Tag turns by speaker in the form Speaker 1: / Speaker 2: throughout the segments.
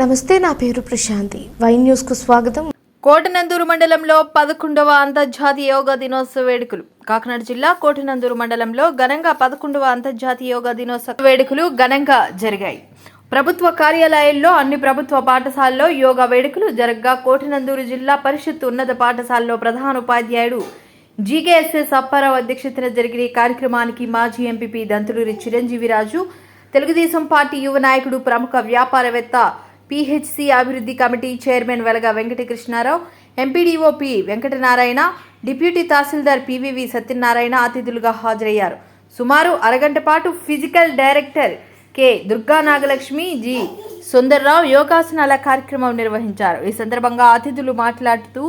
Speaker 1: నమస్తే నా పేరు ప్రశాంతి. వైన్ న్యూస్కు స్వాగతం.
Speaker 2: కోటనందూరు మండలంలో పదకొండవ అంతర్జాతీయ యోగా దినోత్సవ వేడుకలు. కాకినాడ జిల్లా కోటనందూరు మండలంలో ఘనంగా పదకొండవ అంతర్జాతీయ యోగా దినోత్సవ వేడుకలు ఘనంగా జరిగాయి. ప్రభుత్వ కార్యాలయాల్లో అన్ని ప్రభుత్వ పాఠశాలల్లో యోగా వేడుకలు జరగగా. కోటనందూరు జిల్లా పరిషత్ ఉన్నత పాఠశాలలో ప్రధాన ఉపాధ్యాయుడు జీకేఎస్ఎస్ అప్పారావు అధ్యక్షతన జరిగిన ఈ కార్యక్రమానికి మాజీ ఎంపీపీ దంతులూరి చిరంజీవిరాజు తెలుగుదేశం పార్టీ యువ నాయకుడు ప్రముఖ వ్యాపారవేత్త పిహెచ్సి అభివృద్ధి committee chairman Velaga Venkatakrishnarao MPDO P Venkatanarayana deputy తహసీల్దార్ పివివి సత్యనారాయణ అతిథులుగా హాజరయ్యారు. సుమారు అరగంట పాటు physical director K Durga Nagalakshmi G Sundarrao యోగాసనాల కార్యక్రమం నిర్వహించారు. ఈ సందర్భంగా అతిథులు మాట్లాడుతూ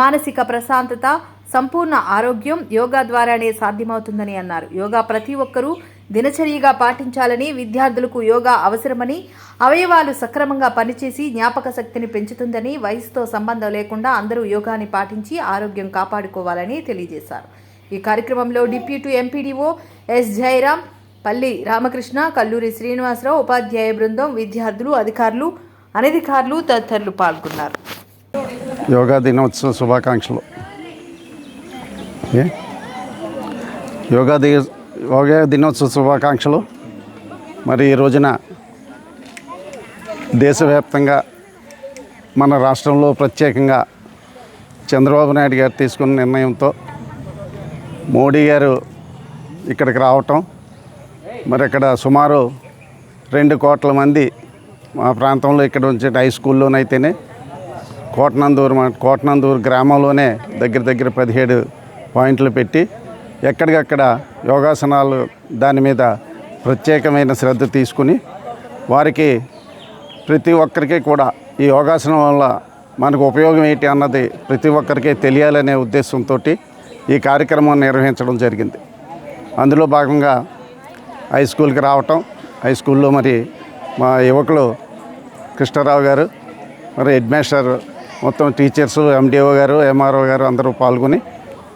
Speaker 2: మానసిక ప్రశాంతత సంపూర్ణ ఆరోగ్యం యోగా ద్వారానే సాధ్యమవుతుందని అన్నారు. యోగా ప్రతి ఒక్కరూ దినచర్యగా పాటించాలని విద్యార్థులకు యోగా అవసరమని అవయవాలు సక్రమంగా పనిచేసి జ్ఞాపక శక్తిని పెంచుతుందని వయసుతో సంబంధం లేకుండా అందరూ యోగాని పాటించి ఆరోగ్యం కాపాడుకోవాలని తెలియజేశారు. ఈ కార్యక్రమంలో డిప్యూటీ ఎంపీడీఓ ఎస్ జయరాం పల్లి రామకృష్ణ కల్లూరి శ్రీనివాసరావు ఉపాధ్యాయ బృందం విద్యార్థులు అధికారులు అనధికారులు తదితరులు పాల్గొన్నారు.
Speaker 3: యోగా దినోత్సవ శుభాకాంక్షలు. యోగా ది యోగా దినోత్సవ శుభాకాంక్షలు. మరి ఈ రోజున దేశవ్యాప్తంగా మన రాష్ట్రంలో ప్రత్యేకంగా చంద్రబాబు నాయుడు గారు తీసుకున్న నిర్ణయంతో మోడీ గారు ఇక్కడికి రావటం మరి ఇక్కడ సుమారు రెండు కోట్ల మంది మా ప్రాంతంలో ఇక్కడ ఉంచే హై స్కూల్లోనైతేనే కోటనందూరు మన కోటనందూరు గ్రామంలోనే దగ్గర దగ్గర పదిహేడు పాయింట్లు పెట్టి ఎక్కడికక్కడ యోగాసనాలు దాని మీద ప్రత్యేకమైన శ్రద్ధ తీసుకుని వారికి ప్రతి ఒక్కరికి కూడా ఈ యోగాసనం వల్ల మనకు ఉపయోగం ఏంటి అన్నది ప్రతి ఒక్కరికి తెలియాలనే ఉద్దేశంతో ఈ కార్యక్రమం నిర్వహించడం జరిగింది. అందులో భాగంగా హై స్కూల్కి రావటం హై స్కూల్లో మరి మా యువకులు కృష్ణారావు గారు మరి హెడ్ మాస్టర్ మొత్తం టీచర్స్ ఎండిఓ గారు ఎంఆర్ఓ గారు అందరూ పాల్గొని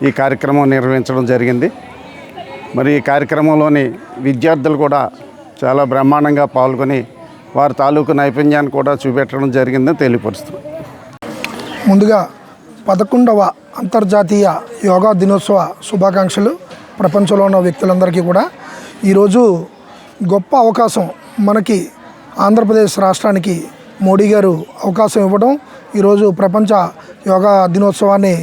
Speaker 3: ఈ కార్యక్రమం నిర్వహించడం జరిగింది. మరి ఈ కార్యక్రమంలోని విద్యార్థులు కూడా చాలా బ్రహ్మాండంగా పాల్గొని వారి తాలూకు నైపుణ్యాన్ని కూడా చూపెట్టడం జరిగిందని తెలియపరుస్తుంది
Speaker 4: ముందుగా పదకొండవ అంతర్జాతీయ యోగా దినోత్సవ శుభాకాంక్షలు ప్రపంచంలో ఉన్న వ్యక్తులందరికీ కూడా. ఈరోజు గొప్ప అవకాశం మనకి ఆంధ్రప్రదేశ్ రాష్ట్రానికి మోడీ గారు అవకాశం ఇవ్వడం. ఈరోజు ప్రపంచ యోగా దినోత్సవాన్ని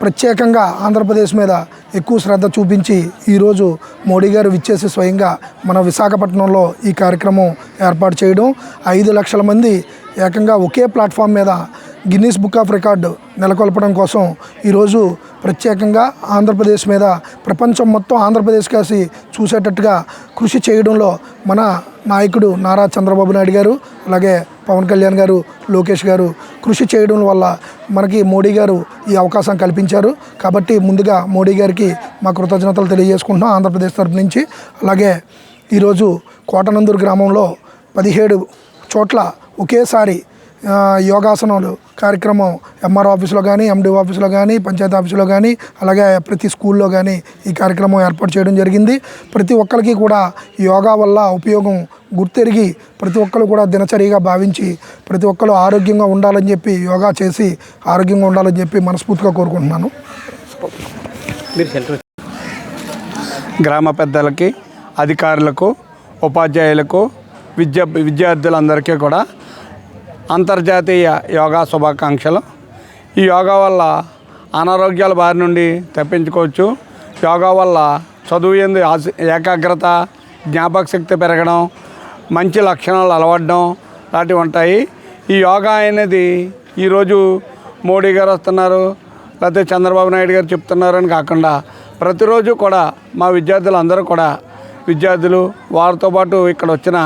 Speaker 4: ప్రత్యేకంగా ఆంధ్రప్రదేశ్ మీద ఎక్కువ శ్రద్ధ చూపించి ఈరోజు మోడీ గారు విచ్చేసి స్వయంగా మన విశాఖపట్నంలో ఈ కార్యక్రమం ఏర్పాటు చేయడం. ఐదు లక్షల మంది ఏకంగా ఒకే ప్లాట్ఫామ్ మీద గిన్నీస్ బుక్ ఆఫ్ రికార్డు నెలకొల్పడం కోసం ఈరోజు ప్రత్యేకంగా ఆంధ్రప్రదేశ్ మీద ప్రపంచం మొత్తం ఆంధ్రప్రదేశ్ కాసి చూసేటట్టుగా కృషి చేయడంలో మన నాయకుడు నారా చంద్రబాబు నాయుడు గారు అలాగే పవన్ కళ్యాణ్ గారు లోకేష్ గారు కృషి చేయడం వల్ల మనకి మోడీ గారు ఈ అవకాశం కల్పించారు. కాబట్టి ముందుగా మోడీ గారికి మా కృతజ్ఞతలు తెలియజేసుకుంటున్నాం ఆంధ్రప్రదేశ్ తరపు నుంచి. అలాగే ఈరోజు కోటనందూరు గ్రామంలో పదిహేడు చోట్ల ఒకేసారి యోగాసనాలు కార్యక్రమం ఎంఆర్ ఆఫీస్లో కానీ ఎండి ఆఫీస్లో కానీ పంచాయతీ ఆఫీసులో కానీ అలాగే ప్రతి స్కూల్లో కానీ ఈ కార్యక్రమం ఏర్పాటు చేయడం జరిగింది. ప్రతి ఒక్కరికి కూడా యోగా వల్ల ఉపయోగం గుర్తెరిగి ప్రతి ఒక్కరు కూడా దినచర్యగా భావించి ప్రతి ఒక్కరు ఆరోగ్యంగా ఉండాలని చెప్పి యోగా చేసి ఆరోగ్యంగా ఉండాలని చెప్పి మనస్ఫూర్తిగా కోరుకుంటున్నాను.
Speaker 5: గ్రామ పెద్దలకి అధికారులకు ఉపాధ్యాయులకు విద్య విద్యార్థులందరికీ కూడా అంతర్జాతీయ యోగా శుభాకాంక్షలు. ఈ యోగా వల్ల అనారోగ్యాల బారి నుండి తప్పించుకోవచ్చు. యోగా వల్ల చదువు ఎందు ఏకాగ్రత జ్ఞాపక శక్తి పెరగడం మంచి లక్షణాలు అలవడడం లాంటివి ఉంటాయి. ఈ యోగా అనేది ఈరోజు మోడీ గారు వస్తున్నారు లేకపోతే చంద్రబాబు నాయుడు గారు చెప్తున్నారు అని కాకుండా ప్రతిరోజు కూడా మా విద్యార్థులు అందరూ కూడా విద్యార్థులు వారితో పాటు ఇక్కడ వచ్చిన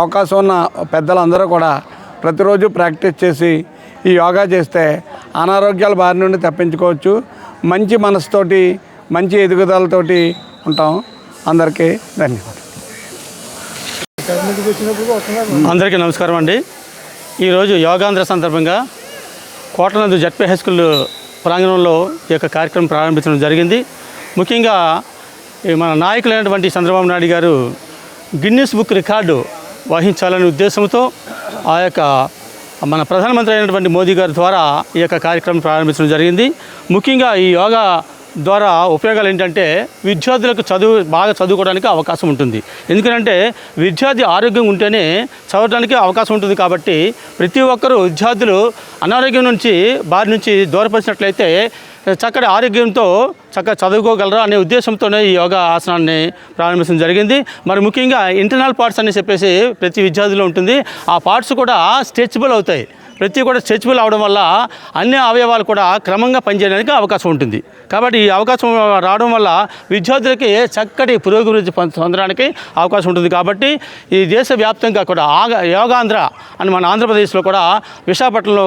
Speaker 5: అవకాశం ఉన్న పెద్దలందరూ కూడా ప్రతిరోజు ప్రాక్టీస్ చేసి ఈ యోగా చేస్తే అనారోగ్యాల బారి నుండి తప్పించుకోవచ్చు. మంచి మనసుతోటి మంచి ఎదుగుదలతోటి ఉంటాం. అందరికీ ధన్యవాదాలు.
Speaker 6: అందరికీ నమస్కారం అండి. ఈరోజు యోగాంధ్ర సందర్భంగా కోటనందు జడ్పీ హై స్కూల్ ప్రాంగణంలో ఈ యొక్క కార్యక్రమం ప్రారంభించడం జరిగింది. ముఖ్యంగా ఈ మన నాయకులైనటువంటి చంద్రబాబు నాయుడు గారు గిన్నెస్ బుక్ రికార్డు వహించాలనే ఉద్దేశంతో ఆ యొక్క మన ప్రధానమంత్రి అయినటువంటి మోదీ గారి ద్వారా ఈ యొక్క కార్యక్రమం ప్రారంభించడం జరిగింది. ముఖ్యంగా ఈ యోగా ద్వారా ఉపయోగాలు ఏంటంటే విద్యార్థులకు చదువు బాగా చదువుకోవడానికి అవకాశం ఉంటుంది. ఎందుకంటే విద్యార్థి ఆరోగ్యం ఉంటేనే చదవడానికి అవకాశం ఉంటుంది కాబట్టి ప్రతి ఒక్కరూ విద్యార్థులు అనారోగ్యం నుంచి బారి నుంచి దూరపరిచినట్లయితే చక్కటి ఆరోగ్యంతో చక్కగా చదువుకోగలరా అనే ఉద్దేశంతోనే ఈ యోగా ఆసనాన్ని ప్రారంభించడం జరిగింది. మరి ముఖ్యంగా ఇంటర్నల్ పార్ట్స్ అని చెప్పేసి ప్రతి విద్యార్థిలో ఉంటుంది. ఆ పార్ట్స్ కూడా స్ట్రెచబుల్ అవుతాయి. ప్రతి కూడా స్ట్రెచబుల్ అవడం వల్ల అన్ని అవయవాలు కూడా క్రమంగా పనిచేయడానికి అవకాశం ఉంటుంది. కాబట్టి ఈ అవకాశం రావడం వల్ల విద్యార్థులకి చక్కటి పురోగతి పొందడానికి అవకాశం ఉంటుంది. కాబట్టి ఈ దేశవ్యాప్తంగా కూడా ఆగ యోగాంధ్ర అని మన ఆంధ్రప్రదేశ్లో కూడా విశాఖపట్నంలో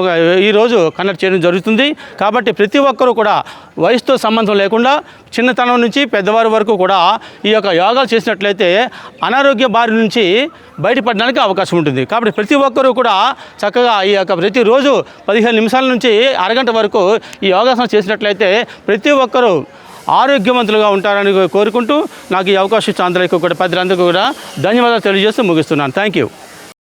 Speaker 6: ఈరోజు కండక్ట్ చేయడం జరుగుతుంది. కాబట్టి ప్రతి ఒక్కరూ కూడా వయసుతో సంబంధం లేకుండా చిన్నతనం నుంచి పెద్దవారి వరకు కూడా ఈ యొక్క యోగాలు చేసినట్లయితే అనారోగ్య బారి నుంచి బయటపడడానికి అవకాశం ఉంటుంది. కాబట్టి ప్రతి ఒక్కరూ కూడా చక్కగా ఈ యొక్క ప్రతిరోజు పదిహేను నిమిషాల నుంచి అరగంట వరకు ఈ యోగాసనం చేసినట్లయితే ప్రతి ఒక్కరూ ఆరోగ్యవంతులుగా ఉంటారని కోరుకుంటూ నాకు ఈ అవకాశం ఇచ్చిన అందరికీ కూడా పెద్దలందరికీ కూడా ధన్యవాదాలు తెలియజేస్తూ ముగిస్తున్నాను. Thank you